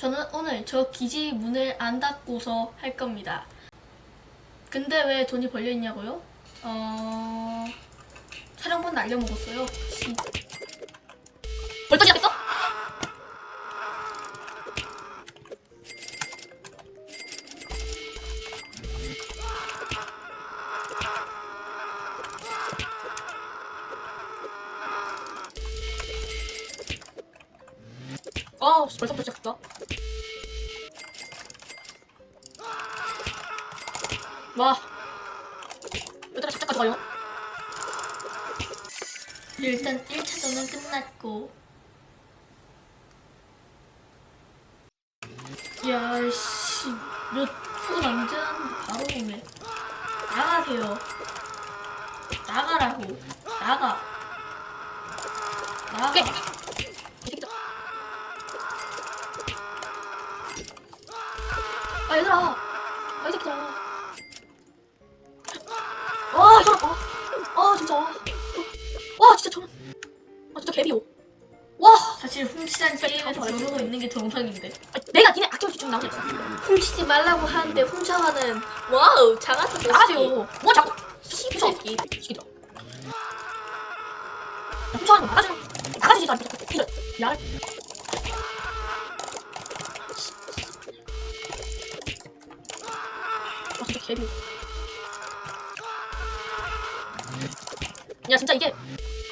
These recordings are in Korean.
저는 오늘 저 기지 문을 안 닫고서 할 겁니다. 근데 왜 돈이 벌려 있냐고요? 어 촬영본 날려먹었어요. 씨. 아, 벌써부터 시작했다. 와. 얘들아, 잠깐 가져가요. 일단 1차전은 끝났고 야씨 몇분 안 지났는데 바로 오네 나가세요 나가라고 나가 나가. 이 새끼들. 아, 얘들아. 아, 이 새끼들. 와, 이거, 아, 아, 진짜. 와, 진짜 저, 아, 진짜 개비오. 와, 사실 훔치란 게임에서 부르고 있는 게 정상인데 아, 내가 니네 아껴줄 줄 나오지. 훔치지 말라고 하는데 훔쳐가는 와우 장아찌 나가세요. 뭐 자꾸 시키더라. 야, 훔쳐가는 거 나가세요. 나가주지도 않고 이런. 야. 와, 개비. 야, 진짜 이게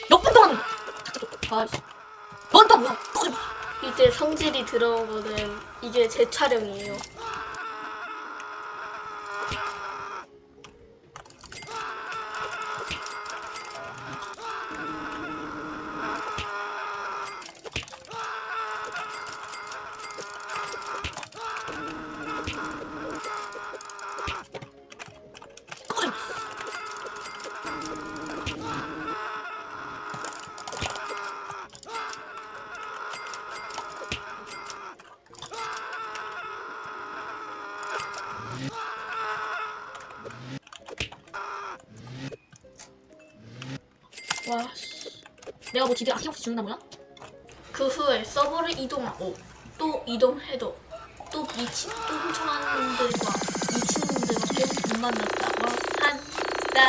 몇 분 동안 아, 씨. 넌또 뭐야? 이제 성질이 들어오거든 이게 제 촬영이에요 와, 씨. 내가 뭐 지들 아낌없이 죽는다 뭐야? 그 후에 서버를 이동하고 또 이동해도 또 미친 또 훔쳐가는 놈들과 미친 놈들밖에 못 만났다고 한다.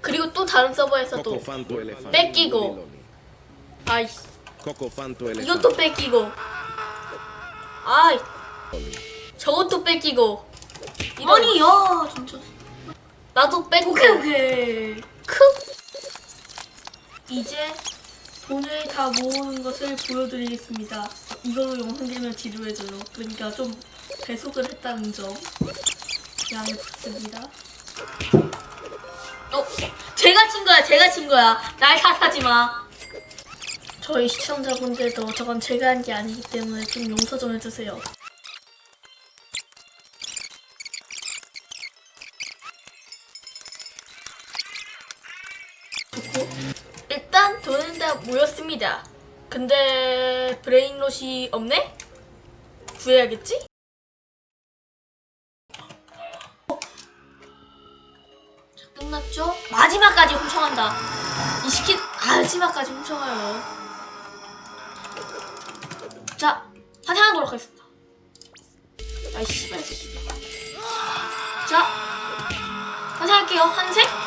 그리고 또 다른 서버에서도. 뺏기고. 아이. 이것도 뺏기고 아이 저것도 뺏기고 이런 아니, 야, 진짜. 나도 뺏고 오케이, 오케이. 크 이제 돈을 다 모은 것을 보여드리겠습니다. 이걸로 영상 되면 지루해져요. 그러니까 좀 배속을 했다는 점 양해 부탁드립니다. 어, 제가 친 거야, 제가 친 거야. 날 탓하지 마. 저희 시청자분들도 저건 제가 한 게 아니기 때문에 좀 용서 좀 해주세요. 돈은 다 모였습니다. 근데 브레인롯이 없네? 구해야겠지? 끝났죠? 마지막까지 훔쳐간다. 이 시킨 마지막까지 훔쳐가요. 자, 환영하도록 하겠습니다. 아이씨, 빨리. 자, 환영할게요. 한색.